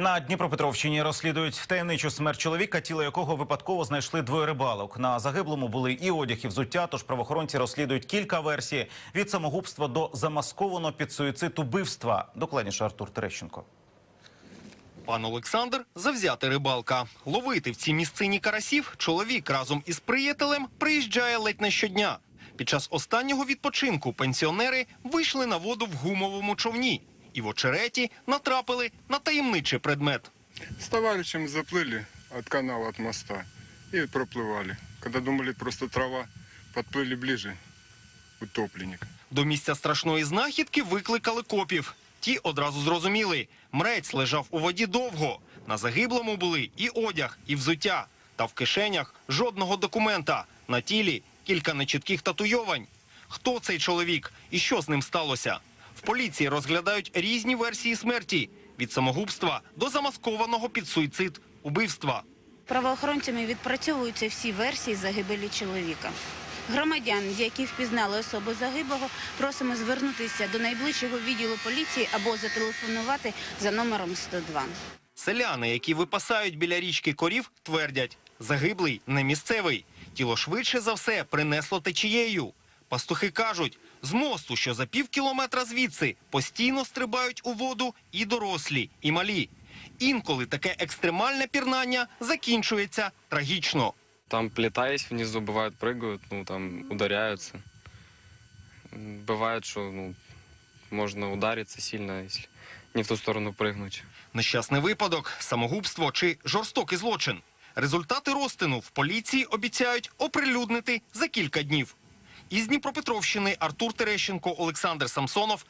На Дніпропетровщині розслідують таємничу смерть чоловіка, тіло якого випадково знайшли двоє рибалок. На загиблому були і одяг, і взуття. Тож правоохоронці розслідують кілька версій від самогубства до замасковано під суїцид убивства. Докладніше Артур Терещенко. Пан Олександр завзяти рибалка. Ловити в цій місцині карасів чоловік разом із приятелем приїжджає ледь не щодня. Під час останнього відпочинку пенсіонери вийшли на воду в гумовому човні і в очереті натрапили на таємничий предмет. С товарищем заплыли от канала, от моста и проплывали. Когда думали просто трава, подплыли ближе, утопленник. До місця страшної знахідки викликали копів. Ті одразу зрозуміли, мрець лежав у воді довго. На загиблому були і одяг, і взуття. Та в кишенях жодного документа. На тілі кілька нечітких татуйовань. Хто цей чоловік і що з ним сталося? В поліції розглядають різні версії смерті від самогубства до замаскованого під суїцид убивства. Правоохоронцями відпрацьовуються всі версії загибелі чоловіка. Громадян, які впізнали особу загиблого, просимо звернутися до найближчого відділу поліції або зателефонувати за номером 102. Селяни, які випасають біля річки корів, твердять, загиблий не місцевий. Тіло швидше за все принесло течією. Пастухи кажуть, з мосту, що за пів кілометра звідси, постійно стрибають у воду і дорослі, і малі. Інколи таке екстремальне пірнання закінчується трагічно. Там плита есть внизу, бывает прыгают, ну там ударяются. М, Бывает, что ну, можно удариться сильно, если не в ту сторону прыгнуть. Нещасний випадок, самогубство чи жорстокий злочин. Результати розтину в поліції обіцяють оприлюднити за кілька днів. Із Дніпропетровщини Артур Терещенко, Олександр Самсонов,